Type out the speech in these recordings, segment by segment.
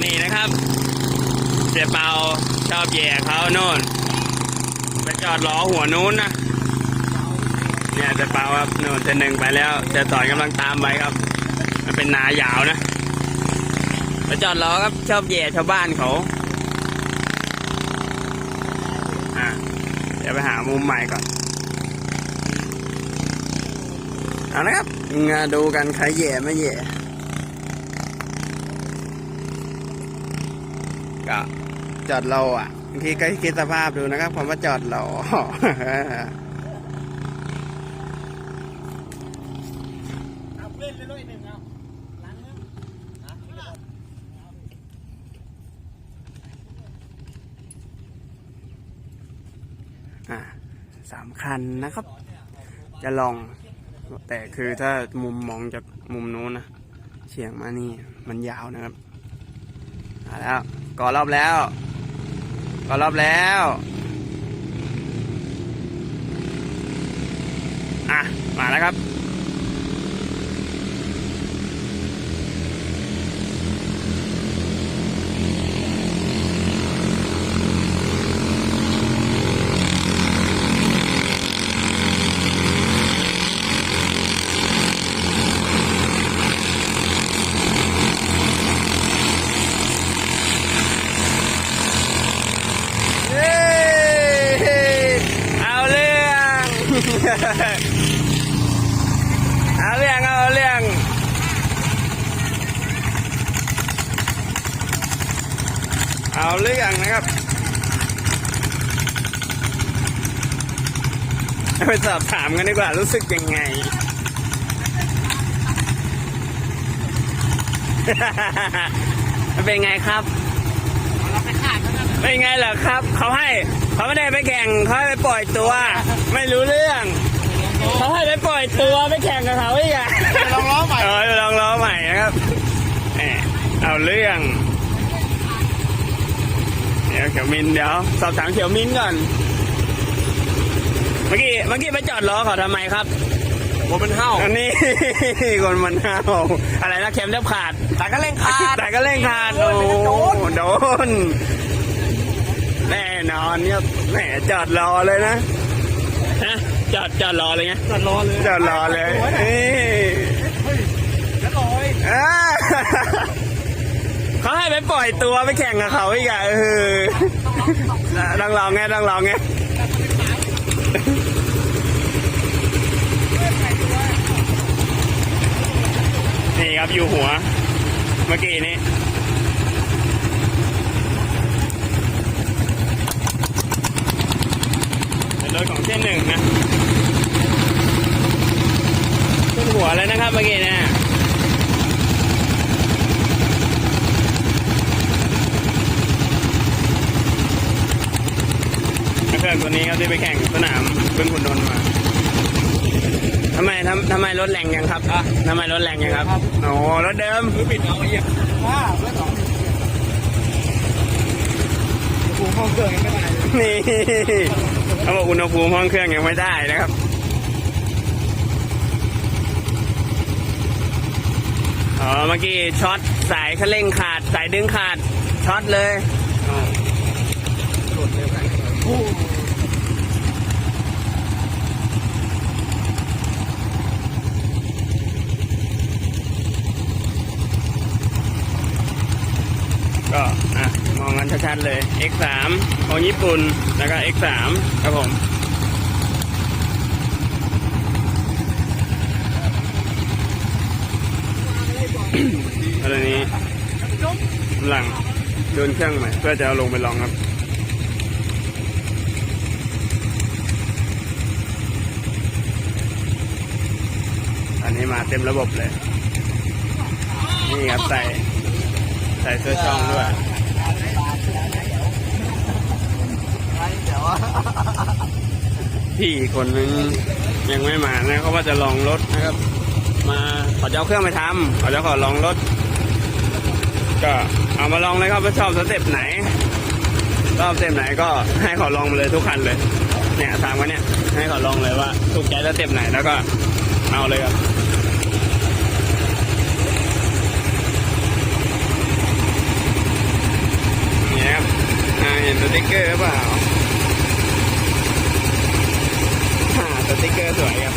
นี่นะครับ เสียเปาชอบแย่เขาโน่นไปจอดล้อหัวนู้นนะเนี่ยเสียเปาครับโน่นเจะหนึ่งไปแล้วเจะสอนกำลังตามไปครับ มันเป็นนายาวนะไปจอดล้อครับชอบแย่ชาวบ้านเขาอะเดี๋ยวไปหามุมใหม่ก่อนเอาละครับมาดูกันใครแย่ไม่แย่ ก็จอดรออะบางทีก็คิดสภาพดูนะครับคำว่าจอดรอเอาสามคันนะครับ จะลอง แต่คือถ้ามุมมองจากมุมนู้นนะเฉียงมานี่ มันยาวนะครับมาแล้ว ก่อรอบแล้ว ก่อรอบแล้ว อะ มาแล้วครับ เย้เอาเรื่อง เอาเรื่องเอาเรื่องเอาเรื่องนะครับไปสอบถามกันดีกว่ารู้สึกยังไงเป็นไงครับเราไปขาดเขาแล้วเป็นไงเหรอครับ เขาให้ เขาไม่ได้ไปแข่งเขาให้ไปปล่อยตัว ไม่รู้เรื่องเขาให้ไปปล่อยตัวไปแข่งกับเขาอีกอะลองล้อใหม่เออลองล้อใหม่นะครับแหมเอาเรื่องเดี๋ยวเขียวมินเดี๋ยวสอบถามเขียวมินก่อนเมื่อกี้เมื่อกี้ไปจอดล้อเขาทำไมครับผมเป็นเห่าอันนี้คนมันเอาอะไรนะเข็มแทบขาดแต่ก็เล่นขาดแต่ก็เล่นขาดโอ้โหโดน แน่นอนเนี่ยแหมจอดรอเลยนะฮะจอดจอดรอเลยไงจอดรอเลยจอดรอเลยนี่เฮ้ยแล้วลอยอ่าเขาให้ไปปล่อยตัวไปแข่งกับเขาอีกอะเออต้องลองไงต้องลองไงนี่ครับอยู่หัว เมื่อกี้นี้ เป็น รถของเส้นหนึ่งนะขึ้นหัวเลยนะครับเมื่อกี้เนี่ยเครื่องตัวนี้ครับที่ไปแข่งสนามพึ่งขุนนนท์มาทำไมทำทำไมรถแรงยังครับทำไมรถแรงยังครับโอ้รถเดิมคือปิดเอาไอ้เหี้ยว้าวแล้วสอง โอ้โหห้องเครื่องยังไม่ได้นี่เขาบอกอุณหภูมิห้องเครื่องยังไม่ได้นะครับอ๋อเมื่อกี้ช็อตสายคันเร่งขาดสายดึงขาดช็อตเลยอ๋อ หลุดเร็วกันโอ้โห ก็ อะ มองกัน ชัดเลย X3 ของญี่ปุ่น แล้วก็ X3 ครับผมอะไรนี้กำลังเดินเครื่องใหม่เพื่อจะเอาลงไปลองครับอันนี้มาเต็มระบบเลย นี่ครับใส่ ใส่เสื้อช่องด้วย เดี๋ยวว่า พี่อีกคนนึงยังไม่มานะเขาว่าจะลองรถนะครับ มาขอจะเอาเครื่องไปทำขอจะขอลองรถ ก็เอามาลองเลยครับว่าชอบสเต็ปไหนชอบสเต็ปไหนก็ให้ขอลองมาเลยทุกคันเลย เนี่ยถามกันเนี่ยให้ขอลองเลยว่าถูกใจสเต็ปไหนแล้วก็เอาเลยครับเนี่ยเห็นสติ๊กเกอร์หรือเปล่าฮ่าส ติ๊กเกอร์สวยครับ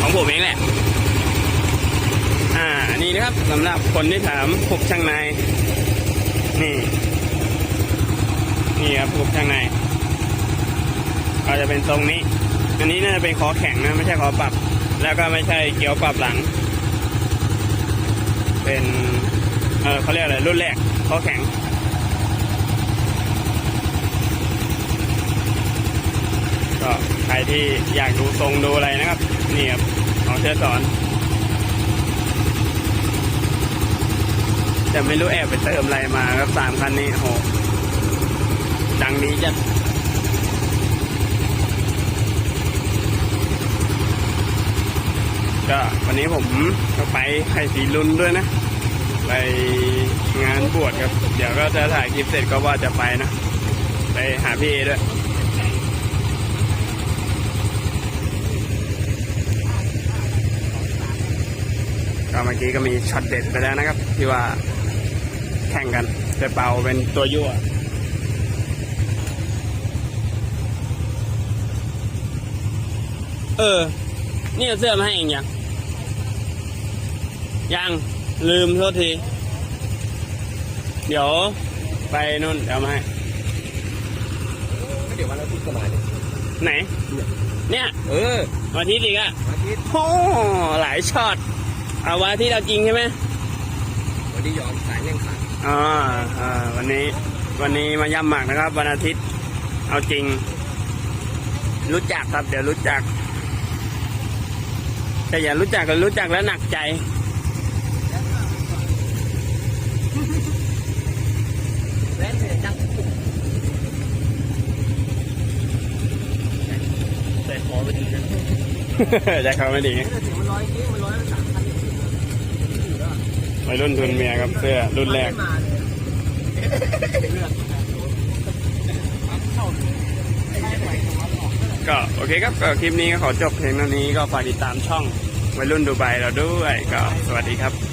ของผมเองแหละ อ่านี่นะครับสำหรับคนที่ถามพกช่างในนี่นี่ครับพกช่างในก็จะเป็นทรงนี้ อันนี้น่าจะเป็นคอแข็งนะไม่ใช่คอปรับ แล้วก็ไม่ใช่เกียวปรับหลัง เป็นเออเขาเรียกอะไรรุ่นแรกคอแข็ง ก็ใคร ที่อยากดูทรงดูอะไรนะครับ นี่ครับของเชื่อสอน แต่ไม่รู้แอบไปเติมอะไรมาครับสามคันนี้โหดังนี้จัดก็วันนี้ผมก็ไปไข่สีลุนด้วยนะ ไปงานบวชครับ เดี๋ยวก็จะถ่ายคลิปเสร็จก็ว่าจะไปนะ ไปหาพี่เอด้วย ก็เมื่อกี้ก็มีช็อตเด็ดไปแล้วนะครับ ที่ว่าแข่งกันแต่เป่าเป็นตัวยั่วเออ นี่เอาเสื้อมาให้เองยังยังลืมโทษที เดี๋ยวไปนู่นเดี๋ยวเอามาให้เดี๋ยววันอาทิตย์ก็มาเนี่ยไหน เนี่ย เออวันอาทิตย์อีกอะวันอาทิตย์โอ้หลายช็อต เอาวันอาทิตย์เราจริงใช่ไหมวันนี้ยอมสายเร่งขาดอ่าอ่าวันนี้วันนี้มาย่ำหมักนะครับ วันอาทิตย์เอาจริง รู้จักครับ เดี๋ยวรู้จัก แต่อย่ารู้จักก็รู้จักแล้วหนักใจแว่นเนี่ยจังแต่ขอไปดีนะใจเขาไม่ดีเสียงมันร้อยจริงมันร้อยสามพันอยู่แล้ว วัยรุ่นทุนเมียครับเสื้อรุ่นแรกก็โอเคครับก็คลิปนี้ก็ขอจบเพียงเท่านี้ก็ฝากติดตามช่องวัยรุ่นดูไบเราด้วยก็สวัสดีครับ